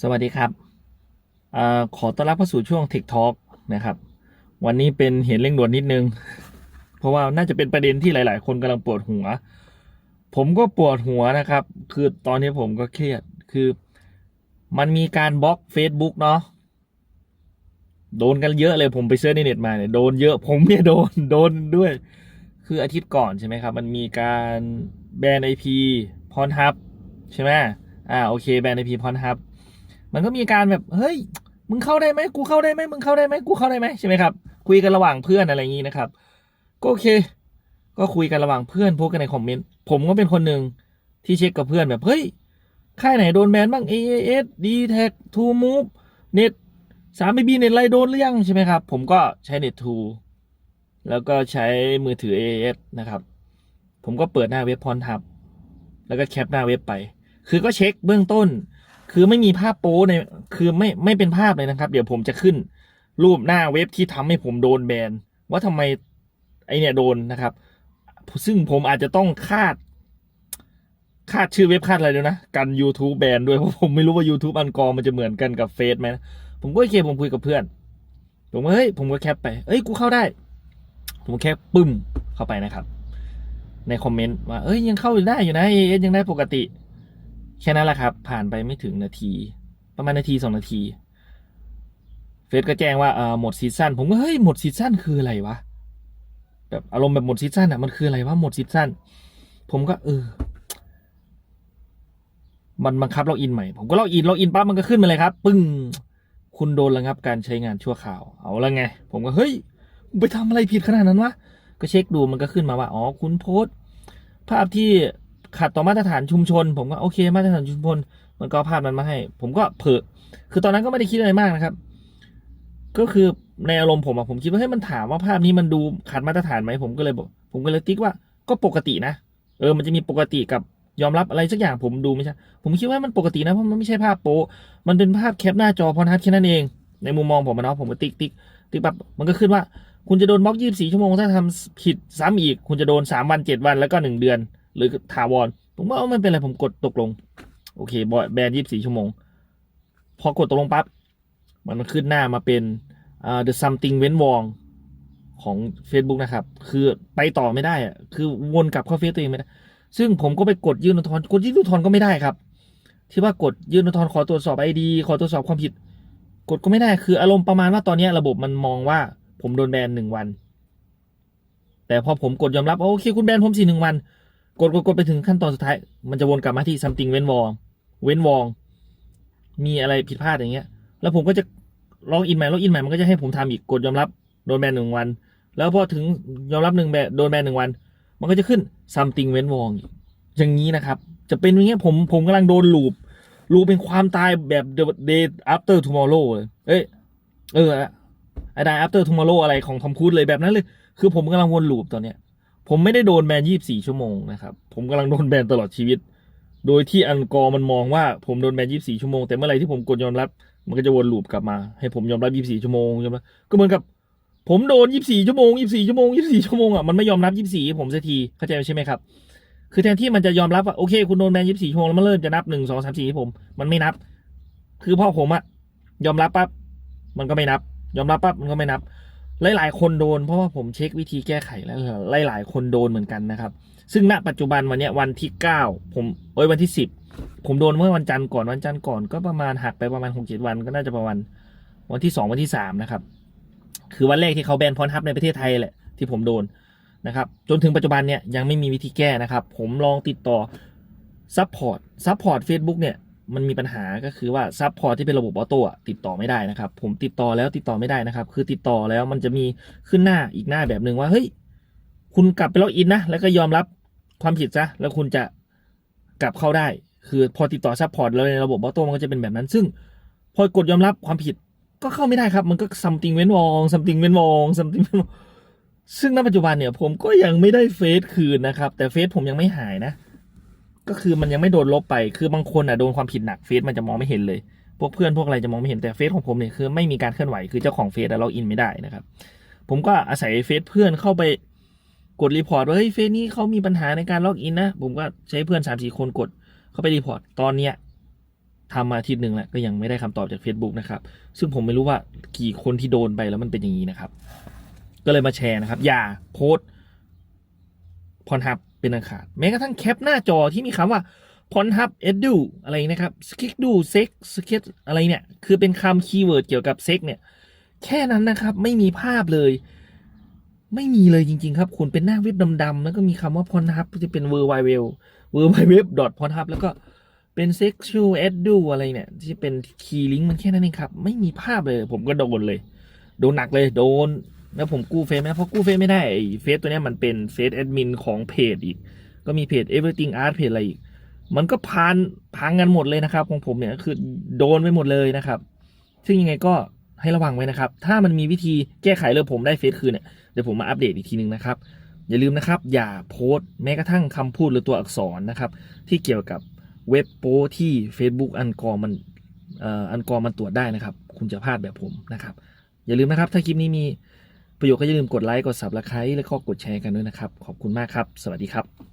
สวัสดีครับอขอต้อนรับเข้าสู่ช่วง Tech Talk นะครับ วันนี้เป็นเหตุเร่งด่วนนิดนึง เพราะว่าน่าจะเป็นประเด็นที่หลาย ๆ คนกำลังปวดหัว ผมก็ปวดหัวนะครับ คือตอนนี้ผมก็เครียด คือ มันมีการบล็อก Facebook เนาะ โดนกันเยอะเลยผมไปเสิร์ชในเน็ตมาเนี่ยโดนเยอะผมเนี่ยโดนโดนด้วย คืออาทิตย์ก่อนใช่ไหมครับ มันมีการแบนไอพีพรฮับใช่ไหมอ่าโอเคแบนไอพีพรฮับ มันก็มีการแบบเฮ้ยมึงเข้าได้ไหมกูเข้าได้ไหมมึงเข้าได้ไหมกูเข้าได้ไหมใช่ไหมครับคุยกันระหว่างเพื่อนอะไรอย่างนี้นะครับ ก็โอเค ก็คุยกันระหว่างเพื่อนโพสกันในคอมเมนต์ผมก็เป็นคนหนึ่งที่เช็คกับเพื่อนแบบเฮ้ยค่ายไหนโดนแบนบ้าง AAS d t a c True Move เน็ตสามบีเน็ตไรโดนหรือยังใช่ไหมครับ ผมก็ใช้เน็ตทูแล้วก็ใช้มือถือ AAS นะครับ ผมก็เปิดหน้าเว็บพรทับ แล้วก็แคปหน้าเว็บไป คือก็เช็คเบื้องต้น คือไม่มีภาพโป๊ในคือไม่ไม่เป็นภาพเลยนะครับ เดี๋ยวผมจะขึ้นรูปหน้าเว็บที่ทำให้ผมโดนแบนว่าทำไมไอเนี่ยโดนนะครับ ซึ่งผมอาจจะต้องคาด คาดชื่อเว็บคาดอะไรด้วยนะ กัน YouTube แบนด้วยเพราะผมไม่รู้ว่า YouTube อันกอร์มันจะเหมือนกันกับเฟซไหมผมก็โอเคผมคุยกับเพื่อน ผมว่าเฮ้ยผมก็แคปไปเอ้ยกูเข้าได้ ผมแค่ปึ้มเข้าไปนะครับ ในคอมเมนต์ว่าเอ้ยยังเข้าได้อยู่นะเอยังได้ปกติ แค่นั้นแหละครับ ผ่านไปไม่ถึงนาที ประมาณนาทีสองนาที เฟซก็แจ้งว่าเออหมดซีซั่นผมก็เฮ้ยหมดซีซั่นคืออะไรวะแบบอารมณ์แบบหมดซีซั่นอะมันคืออะไรวะหมดซีซั่นผมก็เออ มันบังคับล็อกอินใหม่ ผมก็ล็อกอินล็อกอินปั๊บมันก็ขึ้นมาเลยครับ ปึ้งคุณโดนระงับการใช้งานชั่วคราว เอาละไง ผมก็เฮ้ยไปทำอะไรผิดขนาดนั้นวะก็เช็คดูมันก็ขึ้นมาว่า อ๋อ คุณโพสภาพที่ ขัดต่อมาตรฐานชุมชน ผมก็โอเค มาตรฐานชุมชน มันก็ภาพนั้นมาให้ ผมก็เผลอคือตอนนั้นก็ไม่ได้คิดอะไรมากนะครับ ก็คือในอารมณ์ผมอะผมคิดว่าให้ยมันถามว่าภาพนี้มันดูขัดมาตรฐานไหมผมก็เลยบอกผมก็เลยติ๊กว่าก็ปกตินะ เออ มันจะมีปกติกับยอมรับอะไรสักอย่างผมดูไม่ใช่ผมคิดว่ามันปกตินะเพราะมันไม่ใช่ภาพโป๊มันเป็นภาพแคปหน้าจอพอนัดแค่นั้นเอง ในมุมมองผมอะเนาะผมก็ติ๊กติ๊กติ๊กปั๊บมันก็ขึ้นว่า คุณจะโดนบล็อกยี่สิบสี่ชั่วโมงถ้าทำผิดซ้ำอีก คุณจะโดนสามวันเจ็ดวันแล้วก็หนึ่งเดือน หรือถาวร ผมว่าไม่เป็นไรผมกดตกลง โอเคบอยแบนยี่สิบสี่ชั่วโมง พอกดตกลงปั๊บ มันขึ้นหน้ามาเป็นอ่า the something เว้นวองของ Facebook นะครับ คือไปต่อไม่ได้อะคือวนกลับเข้าเฟซตัวเองไม่ได้ ซึ่งผมก็ไปกดยื่นอุทธรณ์กดยื่นอุทธรณ์ก็ไม่ได้ครับ ที่ว่ากดยื่นอุทธรณ์ขอตรวจสอบไอดีขอตรวจสอบความผิด กดก็ไม่ได้ คืออารมณ์ประมาณว่าตอนนี้ระบบมันมองว่าผมโดนแบนหนึ่งวัน แต่พอผมกดยอมรับโอเคคุณแบนผมสี่หนึ่งวัน กดกดกดไปถึงขั้นตอนสุดท้าย มันจะวนกลับมาที่ something เว้นวองเว้นวองมีอะไรผิดพลาดอย่างเงี้ย แล้วผมก็จะล็อกอินใหม่ล็อกอินใหม่มันก็จะให้ผมทำอีกกดยอมรับโดนแบนหนึ่งวัน แล้วพอถึงยอมรับหนึ่งแบนโดนแบนหนึ่งวัน มันก็จะขึ้น something เว้นวองอีกอย่างนี้นะครับ จะเป็นอย่างเงี้ยผมผมกำลังโดนลูปลูปเป็นความตายแบบ the day after tomorrow เลยเอ้ยเออไอ้ day after tomorrow อะไรของทอมครูซเลยแบบนั้นเลย คือผมกำลังวนลูปตอนเนี้ย ผมไม่ได้โดนแบน24ชั่วโมงนะครับ ผมกำลังโดนแบนตลอดชีวิต โดยที่อันกอมันมองว่าผมโดนแบน24ชั่วโมงแต่เมื่อไรที่ผมกดยอมรับ มันก็จะวนลูปกลับมา ให้ผมยอมรับ24ชั่วโมงยอมรับก็เหมือนกับ ผมโดน24ชั่วโมง24ชั่วโมง24ชั่วโมงอะมันไม่ยอมรับ24ให้ผมสักทีเข้าใจใช่ไหมครับ คือแทนที่มันจะยอมรับว่าโอเค คุณโดนแบน24ชั่วโมงแล้วมันเริ่มจะนับ1 2 3 4ให้ผมมันไม่นับ คือพ่อผมอะยอมรับปั๊บมันก็ไม่นับ ยอมรับปั๊บมันก็ไม่นับ หลายๆ คนโดนเพราะว่าผมเช็ควิธีแก้ไขแล้วหลายๆ คนโดนเหมือนกันนะครับ ซึ่งณปัจจุบันวันนี้วันที่เก้าผมเอ้ยวันที่สิบผมโดนเมื่อวันจันทร์ก่อนวันจันทร์ก่อนก็ประมาณหักไปประมาณหกเจ็ดวันก็น่าจะประมาณวันที่สองวันที่สามนะครับคือวันแรกที่เขาแบนพรทับในประเทศไทยแหละที่ผมโดนนะครับจนถึงปัจจุบันเนี่ยยังไม่มีวิธีแก้นะครับ ผมลองติดต่อซัพพอร์ตซัพพอร์ตเฟซบุ๊กเนี่ย มันมีปัญหาก็คือว่าซัพพอร์ตที่เป็นระบบออโต้ติดต่อไม่ได้นะครับ ผมติดต่อแล้วติดต่อไม่ได้นะครับ คือติดต่อแล้วมันจะมีขึ้นหน้าอีกหน้าแบบหนึ่งว่าเฮ้ยคุณกลับไปล็อกอินนะแล้วก็ยอมรับความผิดซะแล้วคุณจะกลับเข้าได้ คือพอติดต่อซัพพอร์ตแล้วในระบบออโต้มันก็จะเป็นแบบนั้น ซึ่ง พอกดยอมรับความผิดก็เข้าไม่ได้ครับ มันก็ something เว้นวอง something เว้นวอง something เว้นวองซึ่งณปัจจุบันเนี่ยผมก็ยังไม่ได้เฟซคืนนะครับ แต่เฟซผมยังไม่หายนะ ก็คือมันยังไม่โดนลบไป คือบางคนอะโดนความผิดหนักเฟซมันจะมองไม่เห็นเลย พวกเพื่อนพวกอะไรจะมองไม่เห็นแต่เฟซของผมเนี่ยคือไม่มีการเคลื่อนไหว คือเจ้าของเฟซอะล็อกอินไม่ได้นะครับ ผมก็อาศัยเฟซเพื่อนเข้าไปกดรีพอร์ตว่าเฮ้ยเฟซนี้เขามีปัญหาในการล็อกอินนะ ผมก็ใช้เพื่อนสามสี่คนกดเข้าไปรีพอร์ต ตอนเนี้ยทำมาอาทิตย์หนึ่งแล้วก็ยังไม่ได้คำตอบจาก Facebook นะครับ ซึ่งผมไม่รู้ว่ากี่คนที่โดนไปแล้วมันเป็นอย่างนี้นะครับ ก็เลยมาแชร์นะครับ อย่าโพสพรหับ เป็นอันขาด แม้กระทั่งแคปหน้าจอที่มีคำว่าพรหับเอดูอะไรนะครับสกิกดูเซ็กสเก็ตอะไรเนี่ย คือเป็นคำคีย์เวิร์ดเกี่ยวกับเซ็กเนี่ย แค่นั้นนะครับ ไม่มีภาพเลย ไม่มีเลยจริง ๆ ครับ คุณเป็นหน้าเว็บดำๆ แล้วก็มีคำว่าพรหับจะเป็นเวอร์ไวเวลเวอร์ไวเว็บดอทพรหับแล้วก็เป็น sexual edu อะไรเนี่ย ที่เป็นคีย์ลิงก์มันแค่นั้นเองครับ ไม่มีภาพเลย ผมก็โดนเลย โดนหนักเลยโดน แล้วผมกู้เฟซไหมเพราะกู้เฟซไม่ได้ไอ้เฟซตัวนี้มันเป็นเฟซแอดมินของเพจอีก ก็มีเพจ everything art เพจอะไรอีก มันก็พันพังกันหมดเลยนะครับ ของผมเนี่ยคือโดนไปหมดเลยนะครับ ซึ่งยังไงก็ให้ระวังไว้นะครับ ถ้ามันมีวิธีแก้ไขเลยผมได้เฟซคืนเนี่ยเดี๋ยวผมมาอัปเดตอีกทีนึงนะครับ อย่าลืมนะครับ อย่าโพสต์แม้กระทั่งคำพูดหรือตัวอักษรนะครับ ที่เกี่ยวกับเว็บโป้ที่ Facebook อันกอร์มันอันกอร์มันตรวจได้นะครับ คุณจะพลาดแบบผมนะครับ อย่าลืมนะครับ ถ้าคลิปนี้มี ประโยชน์ก็อย่าลืมกดไลค์ กดซับสไครต์แล้วก็กดแชร์กันด้วยนะครับ ขอบคุณมากครับ สวัสดีครับ